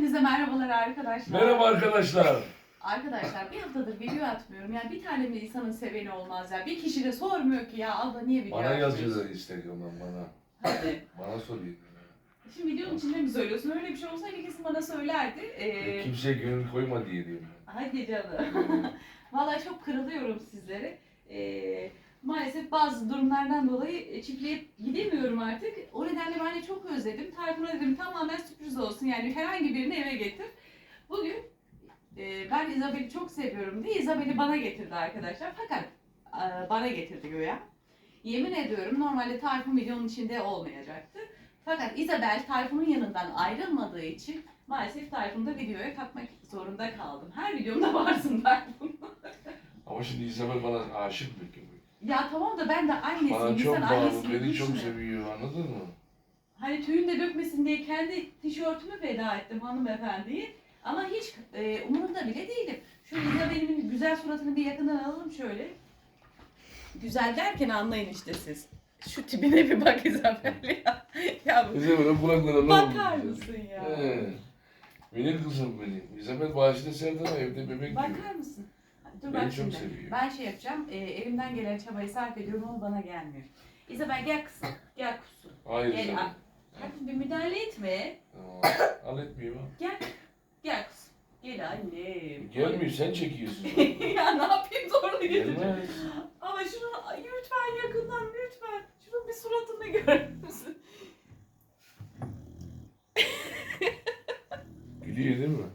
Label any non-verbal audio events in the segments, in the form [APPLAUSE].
Hepinize merhabalar arkadaşlar. Merhaba arkadaşlar. Arkadaşlar bir haftadır video atmıyorum. Yani bir tane mi insanın seveni olmaz ya. Bir kişi de sormuyor ki ya abla niye video Bana atmıyorsun? yazıyorlar Instagram'dan bana. Hadi. Bana soruyor. Şimdi videonun içinde mi söylüyorsun? Öyle bir şey olsaydı kesin bana söylerdi. Ee, Kimseye gönül koyma diye diyorum. hadi canım. [LAUGHS] Vallahi çok kırılıyorum sizlere. Ee, maalesef bazı durumlardan dolayı çiftliğe gidemiyorum artık. O nedenle ben de çok özledim. Tayfun'a dedim tamamen sürpriz olsun. Yani herhangi birini eve getir. Bugün e, ben İzabel'i çok seviyorum diye İzabel'i bana getirdi arkadaşlar. Fakat e, bana getirdi göya. Yemin ediyorum normalde Tayfun videonun içinde olmayacaktı. Fakat İzabel Tayfun'un yanından ayrılmadığı için maalesef Tayfun'u da videoya katmak zorunda kaldım. Her videomda [LAUGHS] varsın Tayfun. Ama şimdi İzabel bana aşık bir. Ya tamam da ben de annesiyim. Bana çok İnsan bağlı, annesini beni çok seviyor anladın mı? Hani tüyün de dökmesin diye kendi tişörtümü feda ettim hanımefendiye. Ama hiç e, umurumda bile değilim. Şu İzabel'imin güzel suratını bir yakından alalım şöyle. Güzel derken anlayın işte siz. Şu tipine bir bak İzabel ya. [LAUGHS] ya bu- kulaklarına ne bakar mısın ya? He. Benim kızım benim. İzabel serdi ama evde bebek gibi. Bakar mısın? Dur Beni bak çok şimdi. seviyor. Ben şey yapacağım. E, elimden gelen çabayı sarf ediyorum ama bana gelmiyor. İzabel gel kızım. [LAUGHS] Gel kusun. Hayır Gel. İzabel. a- Hadi bir müdahale etme. Tamam. Al etmiyor bak. Gel. Gel kızım. Gel annem. Gelmiyor sen çekiyorsun. [LAUGHS] ya ne yapayım zorla. Gelmez. Ama şunu ay, lütfen yakından lütfen. Şunun bir suratını görür müsün? Gülüyor değil mi?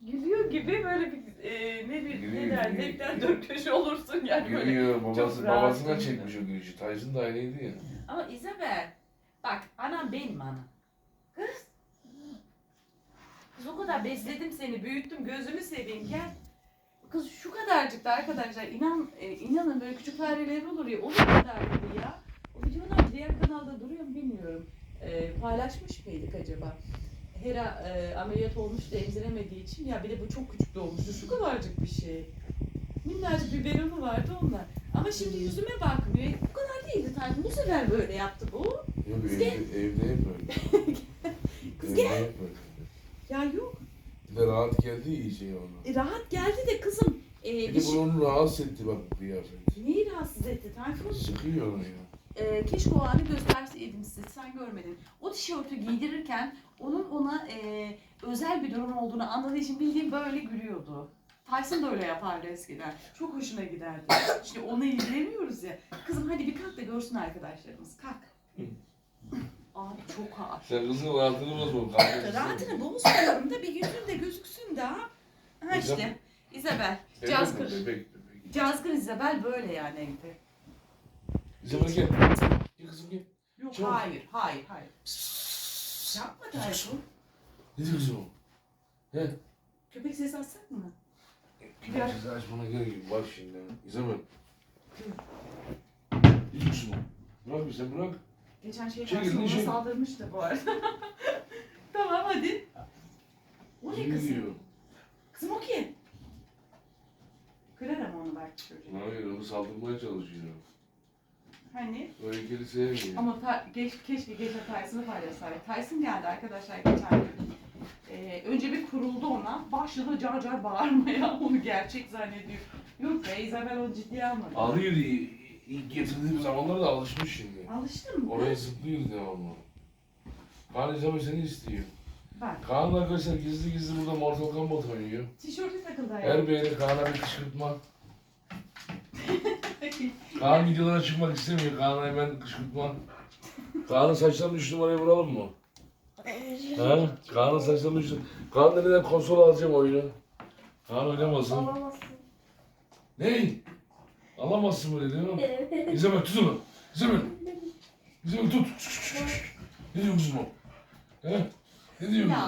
Gülüyor gibi böyle bir e, ne bir ne gülüyor. Zevkten dört köşe olursun yani böyle. Gülüyor. Babası, babasına çekmiş o gülüşü. Tyson da aynıydı ya. Ama İzabel bak anam benim anam. Kız. Kız o kadar besledim seni büyüttüm gözünü seveyim gel. Kız şu kadarcıktı arkadaşlar inan e, inanın böyle küçük fareler olur ya o kadardı ya. O videolar diğer kanalda duruyor mu bilmiyorum. E, paylaşmış mıydık acaba? Hera e, ameliyat olmuş da emziremediği için ya bir de bu çok küçük doğmuştu şu kadarcık bir şey. Minnacık bir beronu vardı onlar. Ama şimdi yüzüme bakmıyor. Bu kadar değildi Tayfun. Bu sefer böyle yaptı bu. Yok Kız evde, gel. evde hep öyle. [LAUGHS] Kız Evde gel. hep öyle. Ya yok. Bir de rahat geldi iyice ona. E, rahat geldi de kızım. E, Bir bir de şey... bunu onu rahatsız etti bak bu kıyafet. Neyi rahatsız etti Tayfun? Sıkıyor onu ya. E, keşke o anı gösterseydim size. Sen görmedin. O tişörtü giydirirken onun ona e, özel bir durum olduğunu anladığı için bildiğim böyle gülüyordu. Tyson da öyle yapardı eskiden. Çok hoşuna giderdi. Şimdi onu izleyemiyoruz ya. Kızım hadi bir kalk da görsün arkadaşlarımız. Kalk. Abi çok ağır. Sen kızın rahatını bozma. Rahatını bozmuyorum da bir yüzün de gözüksün de ha. İşte. Bebek, bebek. Cazgır İzabel böyle yani evde. İzabel gel. Gel kızım gel. Yok Çabuk. hayır, hayır, hayır. Yapma Tayfun. Ne diyor kızım o? He? Köpek sesi atsak mı? Gel. Sizi açmana gerek yok. Bak şimdi. İzabel. Ne diyor kızım o? Bırak bir sen bırak. Geçen şey Çekil, Tayfun ona çekil. saldırmıştı bu arada. [LAUGHS] tamam hadi. O ne Ne kızım? diyor? Kızım o kim? Kırarım onu belki çocuğu. Hayır onu saldırmaya çalışıyor. Hani? Heykeli sevmiyor. Ama ta, geç, keşke gece Tyson'ı paylaşsaydık. Tyson geldi arkadaşlar geçen gün. Ee, önce bir kuruldu ona. Başladı car car bağırmaya. [LAUGHS] Onu gerçek zannediyor. Yok be Isabel onu ciddiye almadı. Ağlıyor diye ilk getirdiğim zamanlarda alışmış şimdi. Alıştın mı? Oraya zıplıyor devamlı. Kaan İzabel seni istiyor. Bak. Kaan arkadaşlar gizli gizli burada Mortal Kombat oynuyor. Tişörtü takıldı Her ayağa. beğeni Kaan'a bir kışkırtma. Kaan videolara çıkmak istemiyor. Kaan'a hemen kışkırtma. Kaan'ın saçlarını 3 numaraya vuralım mı? Ha? Kaan'ın saçlarını 3 Kaan da neden konsol alacağım oyunu? Kaan oynamasın. Alamazsın. Ne? Alamazsın böyle değil mi? İzleme tut onu. İzleme. İzleme tut. Ne diyor kızım o? He? Ne diyor kızım?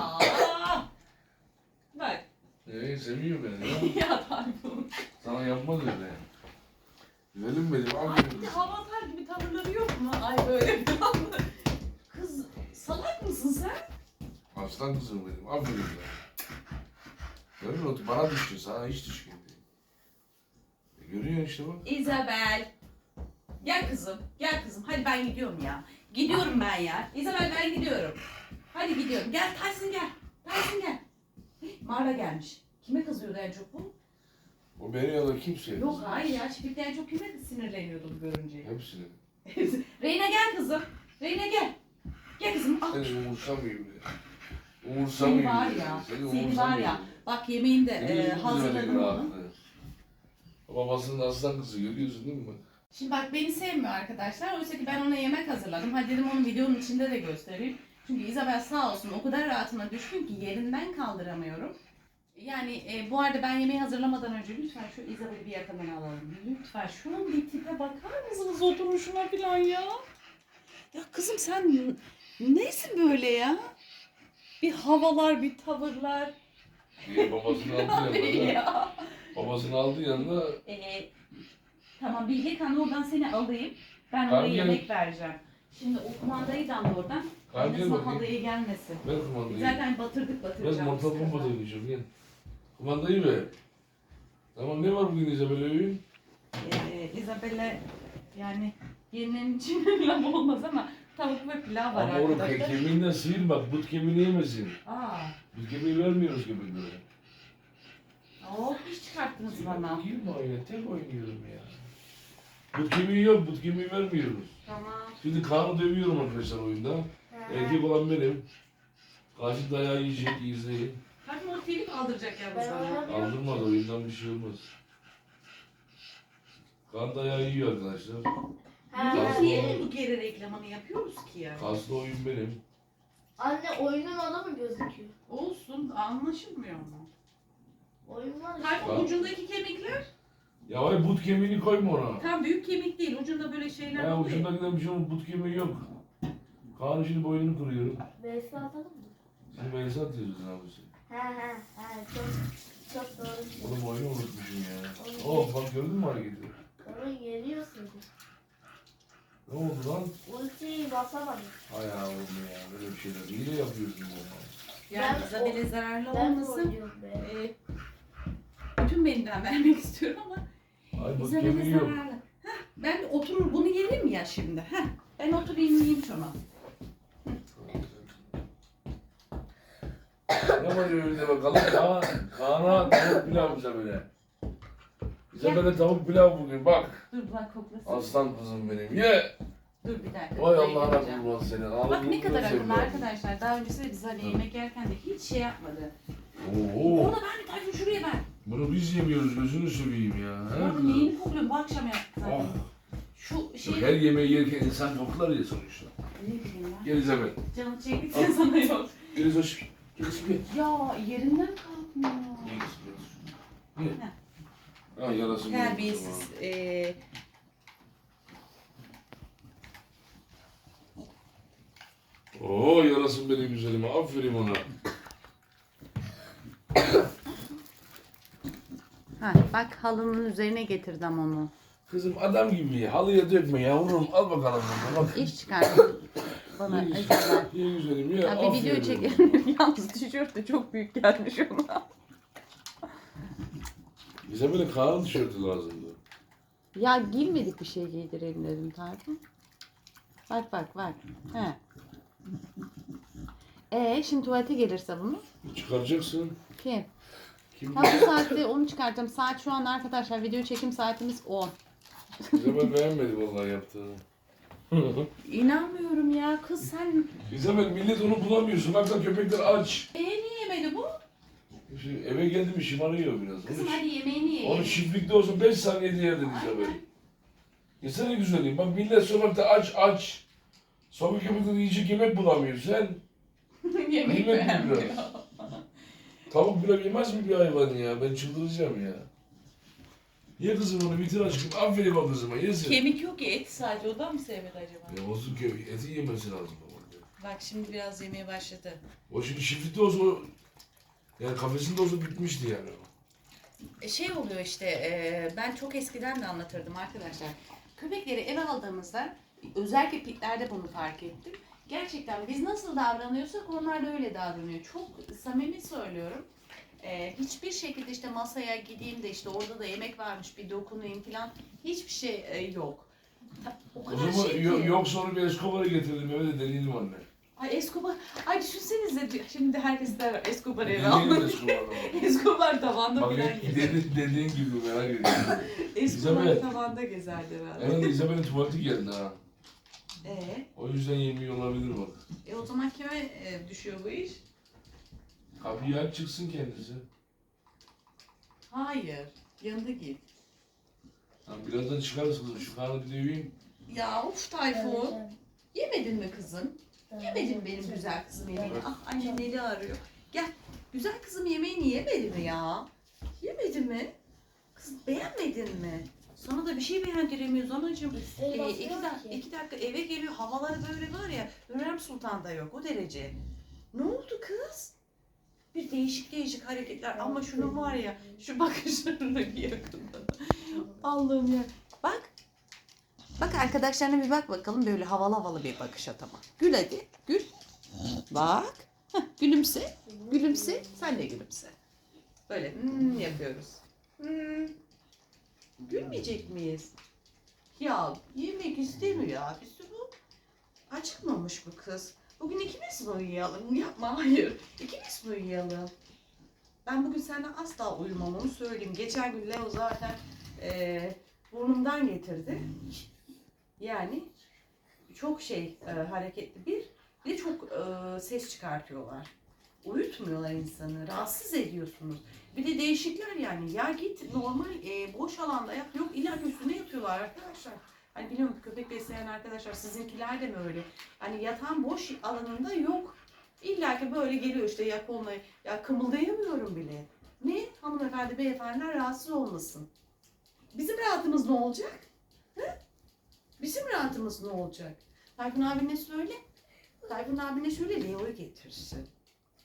Bak. Ee, seviyor beni ya. [LAUGHS] ya. Sana yapmaz öyle. Güzelim benim. Ay Aferin. bir de hava atar gibi tavırları yok mu? Ay böyle bir. Kız salak mısın sen? Aslan kızım benim. Aferin be. Görüyor musun? Bana düştü. Sana hiç düşmedi. E, görüyorsun işte bak. Isabel. Gel kızım. Gel kızım. Hadi ben gidiyorum ya. Gidiyorum ben ya. Isabel ben gidiyorum. Hadi gidiyorum. Gel Tyson gel. Tyson gel. Mağara gelmiş. Kime kızıyordu en çok bu? O beni ya da kimse. Yok hayır ya çiftlikte en çok kime sinirleniyordum görünce. Hepsini. [LAUGHS] Reyna gel kızım. Reyna gel. Gel kızım al. Seni umursamıyor bile. Seni var ya. Seni var ya. Bak yemeğini de e, hazırladım onu. rahatlığı? Babasının aslan kızı görüyorsun değil mi? Şimdi bak beni sevmiyor arkadaşlar. Oysa ki ben ona yemek hazırladım. Hadi dedim onu videonun içinde de göstereyim. Çünkü Isabel sağ olsun o kadar rahatıma düşkün ki yerinden kaldıramıyorum. Yani e, bu arada ben yemeği hazırlamadan önce lütfen şu Isabel'i bir yakından alalım. Lütfen şunun bir tipe bakar mısınız oturuşuna falan ya? Ya kızım sen neysin böyle ya? Bir havalar, bir tavırlar. Diye babasını aldı yanına. ya. Babasını aldı yanına. Ee, tamam Bilge Kan oradan seni alayım. Ben oraya gel. yemek vereceğim. Şimdi o kumandayı da al oradan. Gel Annesi bakayım. halaya gelmesin. Ver kumandayı. Zaten batırdık Biraz batıracağız. mantar bomba oynayacağım gel. Kumandayı ver. Tamam ne var bugün İzabel öğün? Ee, Isabella yani yeninin için [LAUGHS] laf olmaz ama tavuk ve pilav var Ama oğlum arkadaşlar. kemiğinden sıyır bak but kemiğini yemesin. Aa, Biz kemiği vermiyoruz köpeklere. oh iş çıkarttınız bana. Girme oyuna tek oynuyorum ya. But kemiği yok but kemiği vermiyoruz. Tamam. Şimdi Kaan'ı dövüyorum arkadaşlar oyunda. Erkek olan benim. Karşı dayağı yiyecek izleyin. Aldıracak oynamıyorum. Aldırmaz oyundan bir şey olmaz. Kaan dayağı yiyor arkadaşlar. Ha, Kaslı niye oyun. bu geri reklamını yapıyoruz ki ya? Kaslı oyun benim. Anne oyunun adı mı gözüküyor? Olsun anlaşılmıyor mu? Oyun var işte. Ucundaki kemikler Ya vay but kemiğini koyma ona. tam büyük kemik değil. Ucunda böyle şeyler Ya oluyor. ucundakinden bir şey olmaz but kemiği yok. Kaan'ın şimdi boynunu kırıyorum. BS atalım mı? Şimdi ben esat yazıyorsun abisi. He he he çok çok doğru. Oğlum oyunu unutmuşum ya. Oh bak gördün mü hareketi? Onu yeniyorsun. Ne oldu lan? Ultiyi basamadım. Hay yavrum ya böyle bir şeyler. İyi de yapıyorsun bu Yani Ben Isabel'e zararlı Ben de olmasın. oynuyorum be. Ee, bütün benden [LAUGHS] vermek istiyorum ama Ay Isabel'e kemiği yok. zararlı. Heh, ben oturur bunu yerim ya şimdi. Heh, ben oturayım yiyeyim şunu. Ne var önünde bakalım? Kaan, Kaan'a tavuk pilav bize böyle. Bize böyle tavuk pilav bugün bak. Dur bak koklasın. Aslan kızım benim. Ye. Dur bir dakika. Vay burayı Allah'ına kurban seni. Bak ne kadar akıllı arkadaşlar. Daha öncesinde biz hani yemek yerken de hiç şey yapmadı. Oo. Orada ben bir tane şuraya ver. Bunu biz yemiyoruz gözünü seveyim ya. He Orada kızım? neyini kokluyorum? Bu akşam yaptık zaten. Oh. Şu şey... Her yemeği yerken insan koklar ya sonuçta. Ne bileyim ben. Gel İzabel. Canım çekti [LAUGHS] sana yok. Gel İzoş. Ya yerinden kalkmıyor. İzabel. Gel. Ha yarası mı? Terbiyesiz. Ee, Oo yarasın benim güzelime. Aferin ona. ha, bak halının üzerine getirdim onu. Kızım adam gibi halıya dökme yavrum. Al bakalım bunu. Bak. İş çıkardım. Bana İyi, güzelim [LAUGHS] ya. Ya bir video çekelim. [LAUGHS] Yalnız tişört de çok büyük gelmiş ona. Bize böyle Kaan'ın tişörtü lazımdı. Ya giymedik bir şey giydirelim dedim Tayfun. Bak bak bak. He. Ee şimdi tuvalete gelirse bunu Çıkaracaksın. kim? Kim? Ha bu saatte onu çıkartacağım. Saat şu an arkadaşlar video çekim saatimiz 10. İzabel beğenmedi vallahi yaptığını. İnanmıyorum ya kız sen. İzabel millet onu bulamıyor. Sokakta köpekler aç. Ee niye yemedi bu? Şimdi eve geldi mi şımarıyor biraz. Kızım Onu, hadi yemeğini ye. onu çiftlikte olsa 5 saniyede yerdin İzabel. Yesene güzelim. Bak millet sokakta aç aç. Sokak köpekleri yiyecek yemek bulamıyor. Sen [LAUGHS] Yemek kıymet bil beğenmiyor. biraz. Tavuk bile yemez mi bir hayvan ya? Ben çıldıracağım ya. Ye kızım onu bitir aşkım. Aferin kızıma yesin. Kemik yok ya et sadece o da mı sevmedi acaba? Ya olsun ki eti yemesi lazım ama. Bak şimdi biraz yemeye başladı. O şimdi çiftlikte olsa o- yani kafesinde olsa bitmişti yani. E, Şey oluyor işte e, ben çok eskiden de anlatırdım arkadaşlar. Köpekleri eve aldığımızda özellikle pitlerde bunu fark ettim. Gerçekten biz nasıl davranıyorsak onlar da öyle davranıyor. Çok samimi söylüyorum. E, hiçbir şekilde işte masaya gideyim de işte orada da yemek varmış bir dokunayım falan hiçbir şey e, yok. Ta- O O kadar zaman şey yo- ki. yok sonra bir Escobar'ı getirdim eve de deneyelim anne. Ay Escobar. Ay düşünsenize şimdi herkes der Escobar eve Dediğin almış. de adamı. [LAUGHS] Escobar tavanda Bak falan gezer. dediğin, dediğin gibi merak ediyorum. [LAUGHS] Escobar İzabel. tavanda gezerdi herhalde. Herhalde İzabel'in tuvaleti geldi ha. Ee, O yüzden yemiyor olabilir bak. e o zaman kime e, düşüyor bu iş? Kapıyı aç çıksın kendisi. Hayır. Yanında git. Lan birazdan çıkarız kızım. Şu karnı bir döveyim. Ya of Tayfun. Yemedin mi kızım? Yemedin benim güzel kızım yemeğini? Ah annem Neli arıyor. Gel. Güzel kızım yemeğini yemedi mi ya? Yemedi mi? Kız beğenmedin mi? Sana da bir şey beğendiremiyoruz anacığım. İsteği Ee, iki, basmıyor da- ki. iki dakika eve geliyor. Havaları böyle var ya. Hürrem Sultan'da yok o derece. Ne oldu kız? Bir değişik değişik hareketler ama şunun var ya şu bakışlarını bir yakından. Allah'ım ya. Bak. Bak arkadaşlarına bir bak bakalım böyle havalı havalı bir bakış at ama. Gül hadi. Gül. Bak. Heh, gülümse. Gülümse. Sen de gülümse. Böyle hmm yapıyoruz. Hmm. Gülmeyecek miyiz? Ya yemek istemiyor abisi bu. Acıkmamış bu kız. Bugün ikimiz mi uyuyalım? [LAUGHS] Yapma hayır. İkimiz mi uyuyalım? Ben bugün senden asla uyumam onu söyleyeyim. Geçen gün Leo zaten eee, burnumdan getirdi. Yani çok şey e, hareketli bir. De çok e, ses çıkartıyorlar. Uyutmuyorlar insanı. Rahatsız ediyorsunuz. Bir de değişikler yani. Ya git normal e, boş alanda yap. Yok illa üstüne yatıyorlar arkadaşlar. Hani biliyorum köpek besleyen arkadaşlar sizinkiler de mi öyle? Hani yatan boş alanında yok. İlla ki böyle geliyor işte ya koluna ya kımıldayamıyorum bile. Ne? Hanımefendi beyefendiler rahatsız olmasın. Bizim rahatımız ne olacak? He? Bizim rahatımız ne olacak? Tayfun abine söyle. Tayfun abine söyle Leo'yu getirsin.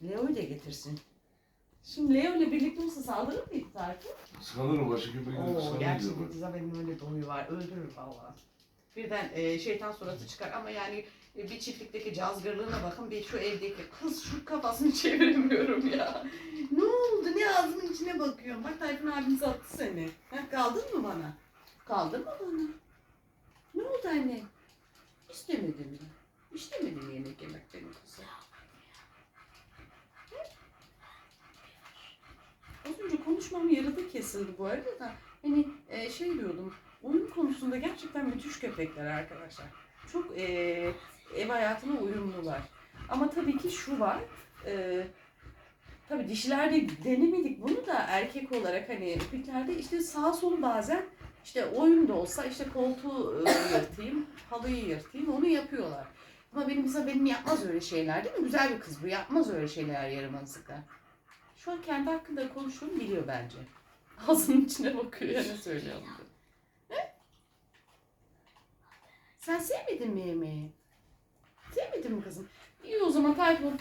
Leo'yu da getirsin. Şimdi Leo ile birlikte olsa saldırır mıydı Tayfun? Sanırım başka köpekler Oo, sanırım. gerçekten Isabel'in öyle bir huyu var. Öldürür valla. Birden e, şeytan suratı çıkar ama yani e, bir çiftlikteki cazgırlığına bakın bir şu evdeki kız şu kafasını [LAUGHS] çeviremiyorum ya. Ne oldu? Ne ağzımın içine bakıyorum. Bak Tayfun abim sattı seni. Ha, kaldın mı bana? Kaldın mı bana? Ne oldu anne? İstemedin mi? İstemedin mi yemek yemek benim kızım? Az önce konuşmam yarıda kesildi bu arada da. Hani e, şey diyordum, oyun konusunda gerçekten müthiş köpekler arkadaşlar. Çok e, ev hayatına uyumlular. Ama tabii ki şu var, e, tabii dişilerde denemedik bunu da erkek olarak hani köpeklerde işte sağ solu bazen işte oyun da olsa işte koltuğu e, yırtayım, halıyı yırtayım onu yapıyorlar. Ama benim mesela benim yapmaz öyle şeyler değil mi? Güzel bir kız bu yapmaz öyle şeyler yaramazlıklar. Şu an kendi hakkında konuştuğunu biliyor bence. Ağzının içine bakıyor ya ne söylüyorum diye. Ne? Sen sevmedin mi yemeği? Sevmedin mi kızım? İyi o zaman Tayfun.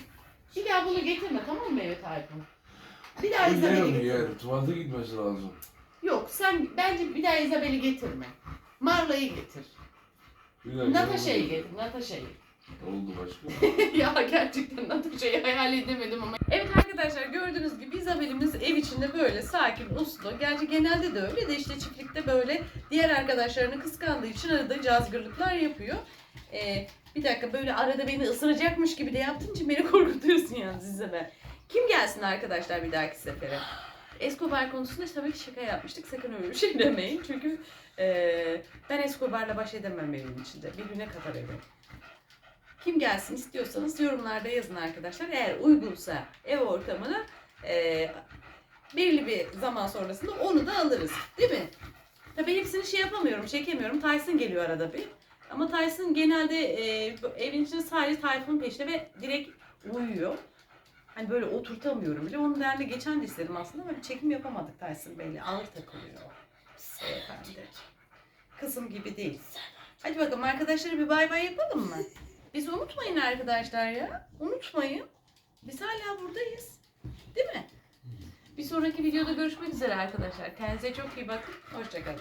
Bir daha bunu getirme tamam mı eve Tayfun? Bir daha İzabel'i Bilmiyorum getirme. yani. Tuvalete gitmesi lazım. Yok sen bence bir daha İzabel'i getirme. Marla'yı getir. Bir dakika. Natasha'yı getir, Natasha'yı. Oldu başka. [LAUGHS] ya gerçekten Natasha'yı hayal edemedim ama. Evet arkadaşlar gördüğünüz gibi Isabel'imiz ev içinde böyle sakin, uslu. Gerçi genelde de öyle de işte çiftlikte böyle diğer arkadaşlarını kıskandığı için arada cazgırlıklar yapıyor. Ee, bir dakika böyle arada beni ısıracakmış gibi de yaptığın için beni [LAUGHS] korkutuyorsun yalnız Isabel. Kim gelsin arkadaşlar bir dahaki sefere? Escobar konusunda tabii ki şaka yapmıştık. Sakın öyle bir şey demeyin. Çünkü eee, ben Escobar'la baş edemem evin içinde. Bir güne kadar evim. Kim gelsin istiyorsanız yorumlarda yazın arkadaşlar. Eğer uygunsa ev ortamına eee belirli bir zaman sonrasında onu da alırız. Değil mi? Tabii hepsini şey yapamıyorum, çekemiyorum. Tyson geliyor arada bir. Ama Tyson genelde eee, evin içinde sadece Tayfun'un peşinde ve direkt uyuyor. Hani böyle oturtamıyorum bile. Onun derdi geçen de istedim aslında. Böyle çekim yapamadık Tyson Bey'le. Ağır takılıyor. Kızım gibi değil. Hadi bakalım arkadaşlara bir bay bay yapalım mı? Bizi unutmayın arkadaşlar ya. Unutmayın. Biz hala buradayız. Değil mi? Bir sonraki videoda görüşmek üzere arkadaşlar. Kendinize çok iyi bakın. Hoşçakalın.